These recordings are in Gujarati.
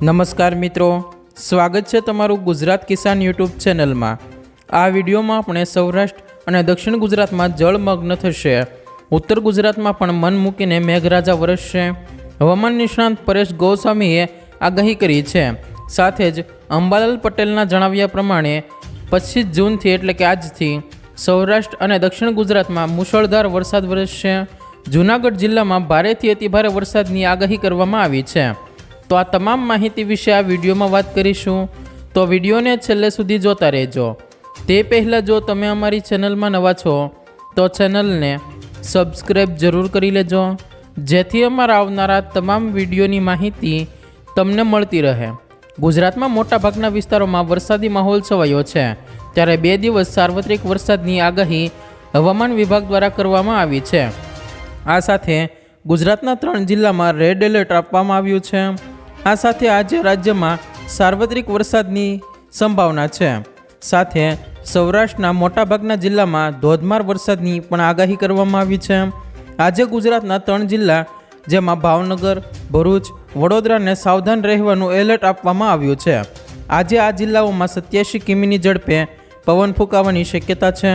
નમસ્કાર મિત્રો, સ્વાગત છે તમારું ગુજરાત કિસાન યુટ્યુબ ચેનલમાં. આ વિડીયોમાં આપણે સૌરાષ્ટ્ર અને દક્ષિણ ગુજરાતમાં જળમગ્ન થશે. ઉત્તર ગુજરાતમાં પણ મન મૂકીને મેઘરાજા વરસશે. હવામાન નિષ્ણાંત પરેશ ગોસ્વામીએ આગાહી કરી છે. સાથે જ અંબાલાલ પટેલના જણાવ્યા પ્રમાણે, પચીસ જૂનથી એટલે કે આજથી સૌરાષ્ટ્ર અને દક્ષિણ ગુજરાતમાં મુશળધાર વરસાદ વરસશે. જૂનાગઢ જિલ્લામાં ભારેથી અતિભારે વરસાદની આગાહી કરવામાં આવી છે. તો આ તમામ માહિતી વિશે આ વિડીયોમાં વાત કરીશું. તો વિડીયોને છેલ્લે સુધી જોતા રહેજો. તે પહેલાં જો તમે અમારી ચેનલમાં નવા છો, તો ચેનલને સબસ્ક્રાઈબ જરૂર કરી લેજો, જેથી અમારા આવનારા તમામ વિડીયોની માહિતી તમને મળતી રહે. ગુજરાતમાં મોટાભાગના વિસ્તારોમાં વરસાદી માહોલ છવાયો છે. ત્યારે બે દિવસ સાર્વત્રિક વરસાદની આગાહી હવામાન વિભાગ દ્વારા કરવામાં આવી છે. આ સાથે ગુજરાતના ત્રણ જિલ્લામાં રેડ એલર્ટ આપવામાં આવ્યું છે. આ સાથે આજે રાજ્યમાં સાર્વત્રિક વરસાદની સંભાવના છે. સાથે સૌરાષ્ટ્રના મોટાભાગના જિલ્લામાં ધોધમાર વરસાદની પણ આગાહી કરવામાં આવી છે. આજે ગુજરાતના ત્રણ જિલ્લા, જેમાં ભાવનગર, ભરૂચ વડોદરાને સાવધાન રહેવાનું એલર્ટ આપવામાં આવ્યું છે. આજે આ જિલ્લાઓમાં સત્યાસી કિમીની ઝડપે પવન ફૂંકાવાની શક્યતા છે.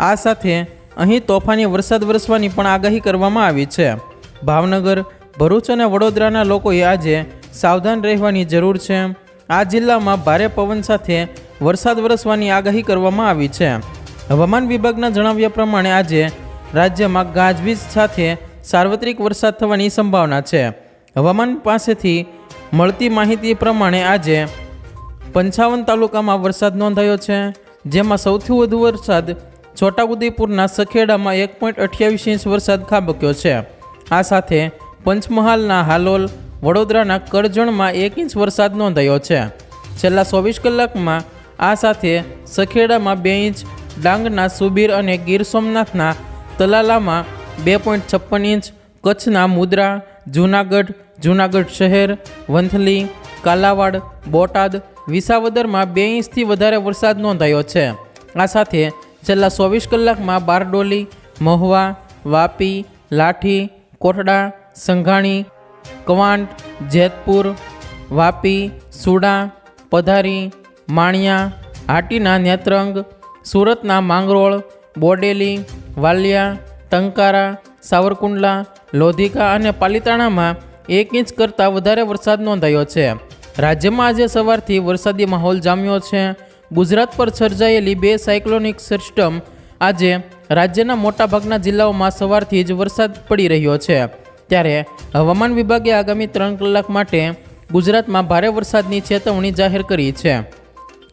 આ સાથે અહીં તોફાની વરસાદ વરસવાની પણ આગાહી કરવામાં આવી છે. ભાવનગર ભરૂચ અને વડોદરાના લોકોએ આજે સાવધાન રહેવાની જરૂર છે. આ જિલ્લામાં ભારે પવન સાથે વરસાદ વરસવાની આગાહી કરવામાં આવી છે. હવામાન વિભાગના જણાવ્યા પ્રમાણે આજે રાજ્યમાં ગાજવીજ સાથે સાર્વત્રિક વરસાદ થવાની સંભાવના છે. હવામાન પાસેથી મળતી માહિતી પ્રમાણે આજે પંચાવન તાલુકામાં વરસાદ નોંધાયો છે. જેમાં સૌથી વધુ વરસાદ છોટાઉદેપુરના સખેડામાં એક પોઈન્ટ અઠ્યાવીસ ઇંચ વરસાદ ખાબક્યો છે. આ સાથે પંચમહાલના હાલોલ વડોદરાના કરજણમાં એક ઇંચ વરસાદ નોંધાયો છે. છેલ્લા ચોવીસ કલાકમાં આ સાથે સખેડામાં બે ઇંચ, ડાંગના સુબીર અને ગીર સોમનાથના તલાલામાં બે પોઈન્ટ છપ્પન ઇંચ, કચ્છના મુદ્રા, જૂનાગઢ જૂનાગઢ શહેર, વંથલી, કાલાવાડ, બોટાદ, વિસાવદરમાં બે ઇંચથી વધારે વરસાદ નોંધાયો છે. આ સાથે છેલ્લા ચોવીસ કલાકમાં બારડોલી, મહુવા, વાપી, લાઠી, કોટડા સંઘાણી, કવાંટ, જેતપુર, વાપી, સુડા, પધારી, માણિયા, હાટીના નેત્રંગ, સુરતના માંગરોળ, બોડેલી, વાલિયા, ટંકારા, સાવરકુંડલા, લોધિકા અને પાલિતાણામાં એક ઇંચ કરતાં વધારે વરસાદ નોંધાયો છે. રાજ્યમાં આજે સવારથી વરસાદી માહોલ જામ્યો છે. ગુજરાત પર સર્જાયેલી બે સાયક્લોનિક સિસ્ટમ આજે રાજ્યના મોટાભાગના જિલ્લાઓમાં સવારથી જ વરસાદ પડી રહ્યો છે. ત્યારે હવામાન વિભાગે આગામી ત્રણ કલાક માટે ગુજરાતમાં ભારે વરસાદની ચેતવણી જાહેર કરી છે.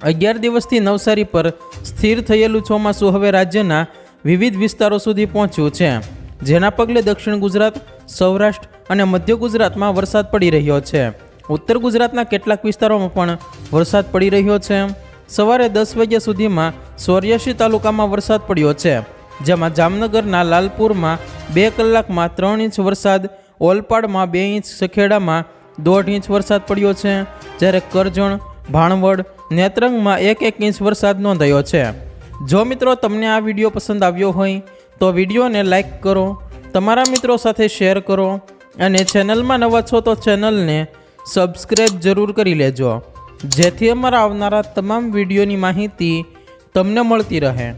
અગિયાર દિવસથી નવસારી પર સ્થિર થયેલું ચોમાસું હવે રાજ્યના વિવિધ વિસ્તારો સુધી પહોંચ્યું છે, જેના પગલે દક્ષિણ ગુજરાત, સૌરાષ્ટ્ર અને મધ્ય ગુજરાતમાં વરસાદ પડી રહ્યો છે. ઉત્તર ગુજરાતના કેટલાક વિસ્તારોમાં પણ વરસાદ પડી રહ્યો છે. સવારે દસ વાગ્યા સુધીમાં ચોર્યાસી તાલુકામાં વરસાદ પડ્યો છે. જેમાં જામનગરના લાલપુરમાં બે કલાકમાં ત્રણ ઇંચ વરસાદ, ઓલપાડમાં બે ઇંચ સખેડામાં દોઢ ઇંચ વરસાદ પડ્યો છે, જ્યારે કરજણ, ભાણવડ, નેત્રંગમાં એક એક ઇંચ વરસાદ નોંધાયો છે. જો મિત્રો તમને આ વીડિયો પસંદ આવ્યો હોય, તો વિડીયોને લાઇક કરો, તમારા મિત્રો સાથે શેર કરો અને ચેનલમાં નવા છો તો ચેનલને સબસ્ક્રાઈબ જરૂર કરી લેજો. જેથી અમારા આવનારા તમામ વિડીયોની માહિતી તમને મળતી રહે.